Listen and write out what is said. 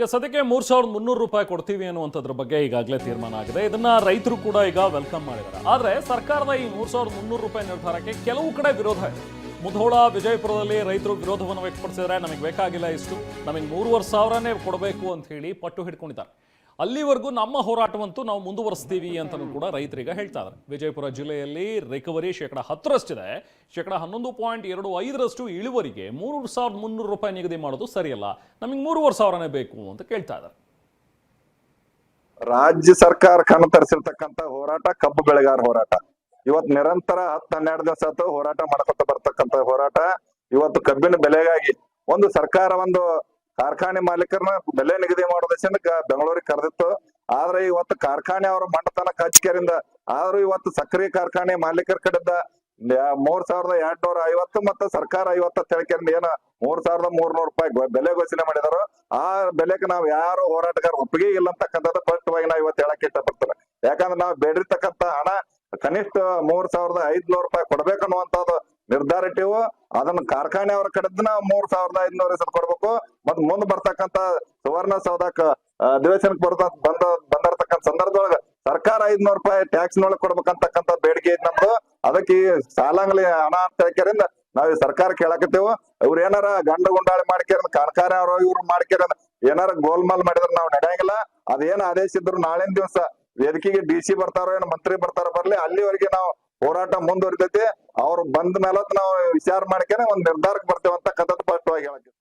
ಈಗ ಸದ್ಯಕ್ಕೆ ಮೂರ್ ಸಾವಿರದ ಮುನ್ನೂರು ರೂಪಾಯಿ ಕೊಡ್ತೀವಿ ಅನ್ನುವಂಥದ್ರ ಬಗ್ಗೆ ಈಗಾಗಲೇ ತೀರ್ಮಾನ ಆಗಿದೆ. ಇದನ್ನ ರೈತರು ಕೂಡ ಈಗ ವೆಲ್ಕಮ್ ಮಾಡಿದ್ದಾರೆ. ಆದ್ರೆ ಸರ್ಕಾರದ ಈ ಮೂರ್ ಸಾವಿರದ ಮುನ್ನೂರು ರೂಪಾಯಿ ನಿರ್ಧಾರಕ್ಕೆ ಕೆಲವು ಕಡೆ ವಿರೋಧ ಇದೆ. ಮುಧೋಳ, ವಿಜಯಪುರದಲ್ಲಿ ರೈತರು ವಿರೋಧವನ್ನು ವ್ಯಕ್ತಪಡಿಸಿದ್ರೆ ನಮಗೆ ಬೇಕಾಗಿಲ್ಲ ಇಷ್ಟು. ನಮಗೆ ಮೂರುವರೆ ಸಾವಿರನೇ ಕೊಡಬೇಕು ಅಂತ ಹೇಳಿ ಪಟ್ಟು ಹಿಡ್ಕೊಂಡಿದ್ದಾರೆ. ಅಲ್ಲಿವರೆಗೂ ನಮ್ಮ ಹೋರಾಟವಂತೂ ನಾವು ಮುಂದುವರಿಸ್ತೀವಿ ಅಂತಲೂ ಕೂಡ ರೈತರಿಗ ಹೇಳ್ತಾ ಇದ್ದಾರೆ ವಿಜಯಪುರ ಜಿಲ್ಲೆಯಲ್ಲಿ ರಿಕವರಿ ಶೇಕಡ ಹತ್ತರಷ್ಟಿದೆ. ಶೇಕಡ ಹನ್ನೊಂದು ಪಾಯಿಂಟ್ ಎರಡು ಐದರಷ್ಟು ಇಳುವರಿಗೆ ಮೂರು ಸಾವಿರದ ಮುನ್ನೂರು ರೂಪಾಯಿ ನಿಗದಿ ಮಾಡೋದು ಸರಿಯಲ್ಲ. ನಮಗೆ ಮೂರುವರೆ ಸಾವಿರನೇ ಬೇಕು ಅಂತ ಕೇಳ್ತಾ ಇದ್ದಾರೆ ರಾಜ್ಯ ಸರ್ಕಾರ ಕಣ ತರಿಸಿರ್ತಕ್ಕಂತ ಹೋರಾಟ ಕಬ್ಬು ಬೆಳೆಗಾರ ಹೋರಾಟ. ಇವತ್ ನಿರಂತರ ಹತ್ತು ಹನ್ನೆರಡು ದಿವಸ ಹೋರಾಟ ಮಾಡ್ಕೊತ ಬರ್ತಕ್ಕಂತ ಹೋರಾಟ. ಇವತ್ತು ಕಬ್ಬಿನ ಬೆಲೆಗಾಗಿ ಒಂದು ಸರ್ಕಾರ ಒಂದು ಕಾರ್ಖಾನೆ ಮಾಲೀಕರನ್ನ ಬೆಲೆ ನಿಗದಿ ಮಾಡೋದಕ್ಕೆ ಬೆಂಗಳೂರಿಗೆ ಕರೆದಿತ್ತು. ಆದ್ರೆ ಇವತ್ತು ಕಾರ್ಖಾನೆ ಅವರ ಮಂಡತನ ಕಚ್ಕೆರಿಂದ, ಆದ್ರೂ ಇವತ್ತು ಸಕ್ಕರೆ ಕಾರ್ಖಾನೆ ಮಾಲೀಕರ ಕಡೆದ ಮೂರ್ ಸಾವಿರದ ಎರಡ್ ನೂರ ಐವತ್ತು ಮತ್ತು ಸರ್ಕಾರ ಐವತ್ತು ತಿಳ್ಕೊಂಡು ಏನ ಮೂರ್ ಸಾವಿರದ ಮೂರ್ನೂರು ರೂಪಾಯಿ ಬೆಲೆ ಘೋಷಣೆ ಮಾಡಿದಾರೋ. ಆ ಬೆಲೆಗೆ ನಾವ್ ಯಾರು ಹೋರಾಟಗಾರ ಒಪ್ಪಿಗೆ ಇಲ್ಲ ಅಂತಕ್ಕಂಥದ್ದು ಸ್ಪಷ್ಟವಾಗಿ ನಾವ್ ಇವತ್ತು ಹೇಳಕ್ ಇಷ್ಟಪಡ್ತಾರೆ ಯಾಕಂದ್ರೆ ನಾವು ಬೇಡಿರ್ತಕ್ಕಂಥ ಹಣ ಕನಿಷ್ಠ ಮೂರ್ ಸಾವಿರದ ಐದ್ನೂರು ರೂಪಾಯಿ ಕೊಡ್ಬೇಕನ್ನುವಂತದ್ದು ನಿರ್ಧಾರ ಇಟ್ಟಿವು. ಅದನ್ನ ಕಾರ್ಖಾನೆ ಅವರ ಕಡೆದ ಮೂರ್ ಸಾವಿರದ ಐದ್ನೂರ ಹೆಸರು ಕೊಡ್ಬೇಕು. ಮತ್ ಮುಂದ್ ಬರ್ತಕ್ಕಂತ ಸುವರ್ಣ ಸೌಧಕ್ ಅಧಿವೇಶನಕ್ಕೆ ಬರ್ತ ಬಂದ, ಬಂದಿರತಕ್ಕಂತ ಸಂದರ್ಭದೊಳಗ ಸರ್ಕಾರ ಐದ್ನೂರು ರೂಪಾಯಿ ಟ್ಯಾಕ್ಸ್ ನೊಳಗೆ ಕೊಡ್ಬೇಕಂತಕ್ಕಂತ ಬೇಡಿಕೆ ಐತಿ ನಮ್ದು. ಅದಕ್ಕೆ ಈ ಸಾಲಂಗ್ಲಿ ಹಣ ಅಂತ ಹೇಳ್ಕರಿಂದ ನಾವ್ ಸರ್ಕಾರ ಕೇಳಾಕತ್ತೇವು. ಇವ್ರ ಏನಾರ ಗಂಡ ಗುಂಡಾಳಿ ಮಾಡ್ಕೇರ ಕಾರ್ಖಾನೆ ಅವರು ಇವ್ರು ಮಾಡ್ಕೇರ ಏನಾರ ಗೋಲ್ಮಾಲ್ ಮಾಡಿದ್ರ ನಾವ್ ನಡೆಯಂಗಿಲ್ಲ. ಅದೇನ್ ಆದೇಶ ಇದ್ರು ನಾಳಿನ ದಿವಸ ವೇದಿಕೆಗೆ ಡಿ ಸಿ ಬರ್ತಾರೋ ಏನೋ ಮಂತ್ರಿ ಬರ್ತಾರೋ ಬರ್ಲಿ, ಅಲ್ಲಿವರೆಗೆ ನಾವು ಹೋರಾಟ ಮುಂದುವರಿತೈತಿ. ಅವ್ರು ಬಂದ ಮೇಲೆ ನಾವು ವಿಚಾರ ಮಾಡ್ಕೇನೆ ಒಂದ್ ನಿರ್ಧಾರಕ್ಕೆ ಬರ್ತೇವಂತ ಕಥದ ಸ್ಪಷ್ಟವಾಗಿ ಹೇಳಕ್ಕೆ